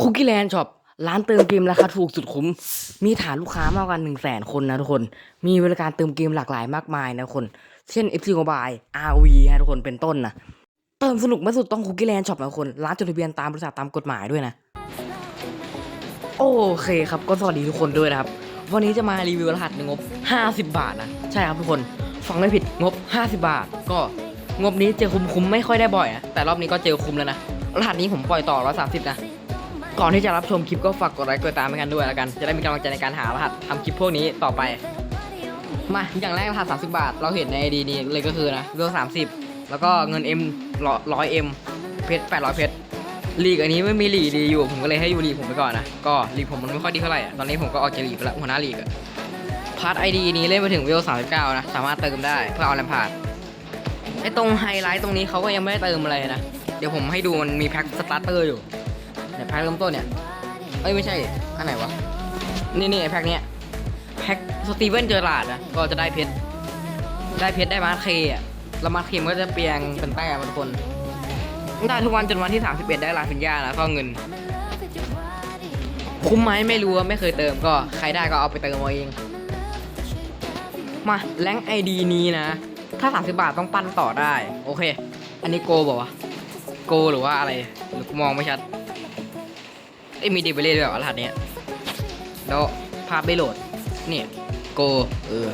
คุกกี้แลนด์ช็อปร้านเติมเกมราคาถูกสุดคุ้ม มีฐานลูกค้ามากกว่า1 0 0 0 0แสนคนนะทุกคน มีบริการเติมเกมหลากหลายมากมายนะทุกคน เช่น FC Mobile RV นะทุกคนเป็นต้นนะ เติมสนุกไม่สุดต้องคุกกี้แลนด์ช็อปนะทุกคน ร้านจดทะเบียนตามบริษัทตามกฎหมายด้วยนะ โอเคครับก็สวัสดีทุกคนด้วยนะครับ วันนี้จะมารีวิวรหัสในงบ 50 บาทนะ ใช่ครับทุกคน ฟังไม่ผิดงบ 50 บาท ก็งบนี้เจอคุ้มคุ้มไม่ค่อยได้บ่อยนะแต่รอบนี้ก็เจอคุ้มแล้วนะ รหัสนี้ผมปล่อยต่อ130นะ ก่อนที่จะรับชมคลิปก็ฝากกดไลค์กดติดตามให้กันด้วยแล้วกัน จะได้มีกำลังใจในการหารหัสทำคลิปพวกนี้ต่อไป มาอย่างแรกรหัส30 บาท เราเห็นในไอดีนี้เลยก็คือนะเวล30 แล้วก็เงิน M ร้อยเอ็มเพชร800 เพชรลีกอันนี้ไม่มีลีกดีอยู่ผมก็เลยให้อยู่ลีกผมไปก่อนนะก็ลีกผมมันไม่ค่อยดีเท่าไหร่อะตอนนี้ผมก็ออกจากลีกไปแล้วหัวหน้าลีกอะพาร์ทไอดีนี้เล่นไปถึงเวล39 นะ สามารถเติมได้เพื่อเอาแรมพาร์ดไอตรงไฮไลท์ตรงนี้เขาก็ยังไม่ได้เติมอะไรนะ เดี๋ยวผมให้ดูมันมีแพ็คสตาร์เตอร์อยู่ คเริ่มต้นเนี่ยเอ้ยไม่ใช่อันไหนวะนี่นี่ไอแพ็คเนี้ยแพ็คสตีเวนเจอร์ลาดนะก็จะได้เพชรได้เพชรได้มาร์เคอะแล้วมาร์เคมันก็จะเปลี่ยนเป็นแต้มทุกคนได้ทุกวันจนวันที่ 31 ได้ลาฟินยาแล้วก็เงิน คุ้มไหมไม่รู้ไม่เคยเติมก็ใครได้ก็เอาไปเติมเอาเอง มาแรงไอดีนี้นะ ถ้า 30 บาทต้องปั้นต่อได้ โอเค อันนี้โกบอกว่าวะโกหรือว่าอะไรหรือมองไม่ชัด อ้ยมีเดบิเล่ด้วยเหรหัสเนี้ยแล้วภาพไม่โหลด เนี่ยโกเออ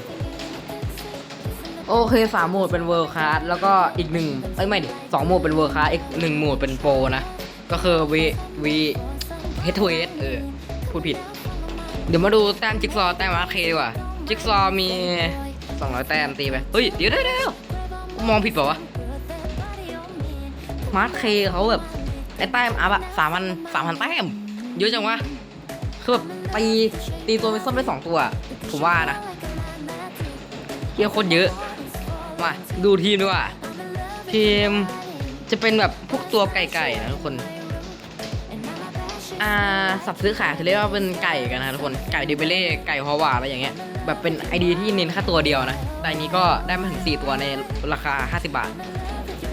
โอเคสามโหมดเป็นเวิร์คลาสแล้วก็อีกหนึ่งเอ้ยไม่ดิสองโหมดเป็นเวิร์คลาสอีกหนึ่งโหมดเป็นโปรนะ ก็คือวีวีเฮดทูเฮดเออพูดผิด เดี๋ยวมาดูแต้มจิ๊กซอว์แต้มอาร์เคดีกว่า จิ๊กซอว์มี200แต้มตีไป เฮ้ย เดี๋ยวเดี๋ยวมองผิดเปล่าวะมาร์เคเขาแบบไอ้แต้มอัพอะสามพันสามพันแต้ม เยอะจังวะคือแบบตีตีตัวเป็นส้มได้สองตัว ผมว่านะเฮียโคตรเยอะ มาดูทีมดีกว่า ทีมจะเป็นแบบพวกตัวไก่ๆนะทุกคนอ่าสับซื้อขายเขาเรียกว่าเป็นไก่กันนะทุกคนไก่เดบิเล่ไก่ฮอววาอะไรอย่างเงี้ยแบบเป็นไอดีที่เน้นแค่ตัวเดียวนะแต่อันนี้ก็ได้มาถึง 4 ตัวในราคา 50 บาท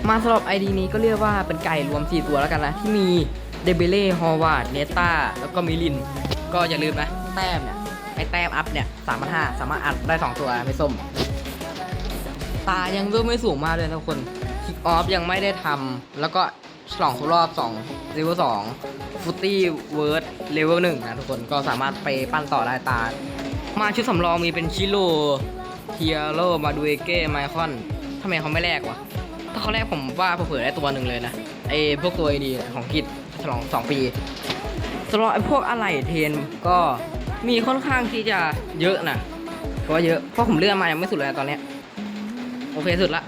มาสำหรับ ID นี้ก็เรียกว่าเป็นไก่รวม 4 ตัวแล้วกันนะที่มี เดเบเล่ฮอวาร์ดเนต้าแล้วก็มิลิน ก็อย่าลืมนะ แต้มเนี่ยไอแต้มอัพเนี่ยสามพันห้าสามารถอัดได้ 2 ตัวไม่ส้ม ตายังเริ่มไม่สูงมากเลยนะทุกคนคิกออฟยังไม่ได้ทำแล้วก็ฉลองครบรอบ2เลเวล2ฟุตตี้เวิร์ดเลเวล1นะทุกคนก็สามารถไปปั้นต่อได้ตา มาชุดสำรองมีเป็นชิโร่เทียโร่มาดูเอเก้ไมคอนทำไมเขาไม่แลกวะ ถ้าเขาแรกผมว่าเผื่อได้ตัวหนึ่งเลยนะไอพวกตัวไอดีของกิจ ฉลอง2ปีสำหรับไอพวกอะไหล่เทนก็มีค่อนข้างที่จะเยอะนะเพราะว่าเยอะเพราะผมเลื่อนมายังไม่สุดเลยตอนเนี้ยโอเคสุดละ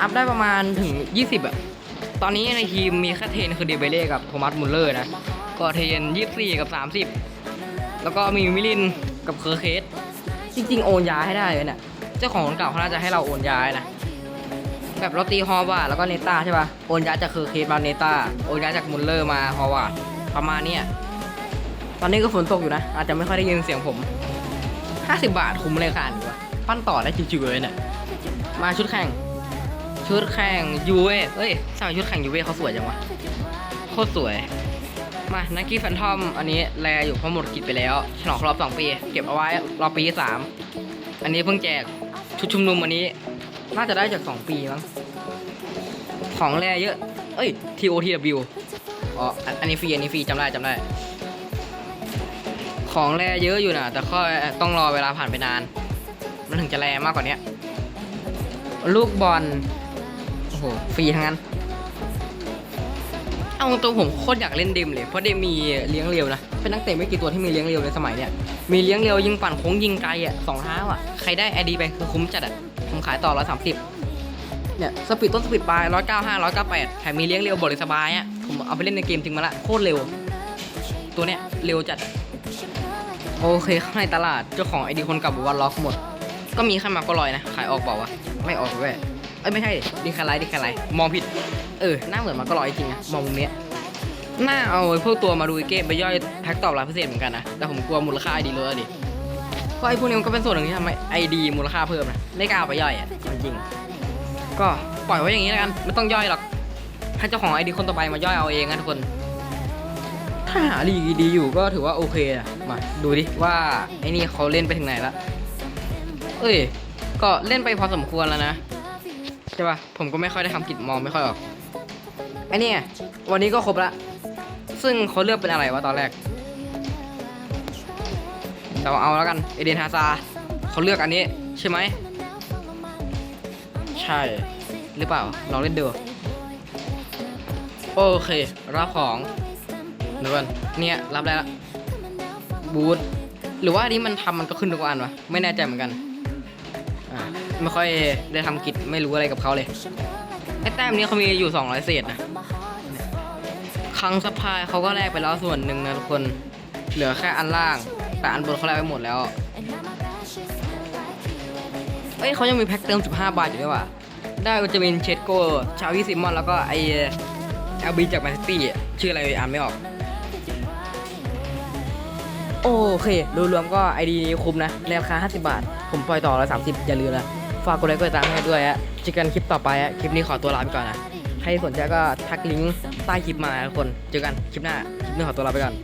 อัพได้ประมาณถึง 20อะตอนนี้ในทีมมีแค่เทนคือเดเบเล่กับโทมัสมุลเลอร์นะ ก็เทน 24 กับ 30 แล้วก็มีมิลินกับเคอร์เคส จริง ๆ โอนย้ายให้ได้เลยเนี่ยเจ้าของคนเก่าเขาน่าจะให้เราโอนย้ายนะ แบบเราตีฮอวาดแล้วก็เนต้าใช่ป่ะโอนย้ายจากเคอร์เคสมาเนต้าโอนย้ายจากมุลเลอร์มาฮอวาดประมาณเนี้ยตอนนี้ก็ฝนตกอยู่นะ อาจจะไม่ค่อยได้ยินเสียงผม 50 บาทคุ้มเลยค่ะดีกว่าปั้นต่อได้จิ๋วๆเลยเนี่ยมาชุดแข่ง ชุดแข่งยูเว่เอ้ยสมัยชุดแข่งยูเว่เขาสวยจังวะโคตรสวย มานักกี้แฟนทอม อันนี้แลอยู่เพราะหมดกิจไปแล้วฉลองครบ2 ปี เก็บเอาไว้รอปีที่3อันนี้เพิ่งแจกชุดชุมนุมอันนี้ น่าจะได้จาก 2 ปีมั้ง ของแลเยอะ เอ้ย TOTW อ๋อ อันนี้ฟรี อันนี้ฟรีจำได้จำได้ ของแลเยอะอยู่นะ แต่ก็ต้องรอเวลาผ่านไปนาน มันถึงจะแลมากกว่านี้ ลูกบอล โอ้โห ฟรีทั้งนั้น เอาตรงๆผมโคตรอยากเล่นเดมเลย เพราะเดมมีเลี้ยงเร็วนะ เป็นนักเตะไม่กี่ตัวที่มีเลี้ยงเร็วในสมัยเนี้ย มีเลี้ยงเร็วยิงปั่นโค้งยิงไกลอะสองเท้าอะ ใครได้ไอดีไปคือคุ้มจัดอะ ผมขายต่อร้อยสามสิบเนี่ยสปีดต้นสปีดปลายร้อยเก้าห้าร้อยเก้าแปดแถมมีเลี้ยงเร็วบริสบายอะผมเอาไปเล่นในเกมจริงมาละโคตรเร็ว ตัวเนี้ยเร็วจัด โอเคข้างในตลาดเจ้าของไอดีคนเก่าบอกว่าล็อกหมด ก็มีแค่มาก็ลอยนะ ขายออกเปล่าวะไม่ออกเว้ยเอ้ยไม่ใช่ดีคาไลดีคาไลมองผิด เออหน้าเหมือนมาก็ลอยจริงอะมองมุมเนี้ยหน้าเอาพวกตัวมาดูเกมไปย่อยแพ็กตอบรับพิเศษเหมือนกันนะ แต่ผมกลัวมูลค่าไอดีลดอะดิ เพราะไอ้พวกนี้มันก็เป็นส่วนหนึ่งที่ทำให้ไอดีมูลค่าเพิ่มนะไม่กล้าเอาไปย่อยอะจริง ก็ปล่อยไว้อย่างนี้แล้วกันไม่ต้องย่อยหรอกให้เจ้าของไอดีคนต่อไปมาย่อยเอาเองนะทุกคน ถ้าหาลีกดีอยู่ก็ถือว่าโอเคอะมาดูดิว่าไอ้นี่เขาเล่นไปถึงไหนละเอ้ยก็เล่นไปพอสมควรแล้วนะใช่ปะผมก็ไม่ค่อยได้ทำกิจมองไม่ค่อยออกไอ้เนี่ยวันนี้ก็ครบละซึ่งเขาเลือกเป็นอะไรวะตอนแรก เราเอาแล้วกัน เอเดนฮาซาร์เขาเลือกอันนี้ใช่ไหม ใช่ หรือเปล่า ลองเล่นดู โอเค รับของเดี๋ยวก่อนเนี่ย รับได้ละบูทหรือว่าอันนี้มันทำมันก็ขึ้นทุกอันวะ ไม่แน่ใจเหมือนกันอ่าไม่ค่อยได้ทำกิจไม่รู้อะไรกับเขาเลย ไอ้แต้มนี้เขามีอยู่200เศษนะครั้งสะพายเขาก็แลกไปแล้วส่วนหนึ่งนะทุกคน เหลือแค่อันล่าง แต่อันบนเขาแลกไปหมดแล้ว เอ้ยเขายังมีแพ็คเติม 15 บาทอยู่ด้วยว่ะ ได้วิตามินเชดโก ชาวิซิมอน แล้วก็ไอเอลบีจากแมนซิตี้อะชื่ออะไรอ่านไม่ออก โอเครวมก็ไอดีนี้คุ้มนะในราคา 50 บาท ผมปล่อยต่อละ30 อย่าลืมนะ ฝากกดไลค์กดติดตามให้ด้วยฮะเจอกันคลิปต่อไปฮะคลิปนี้ขอตัวลาไปก่อนนะ ใครสนใจก็ทักลิงก์ใต้คลิปมาทุกคน เจอกันคลิปหน้า คลิปนี้ขอตัวลาไปก่อน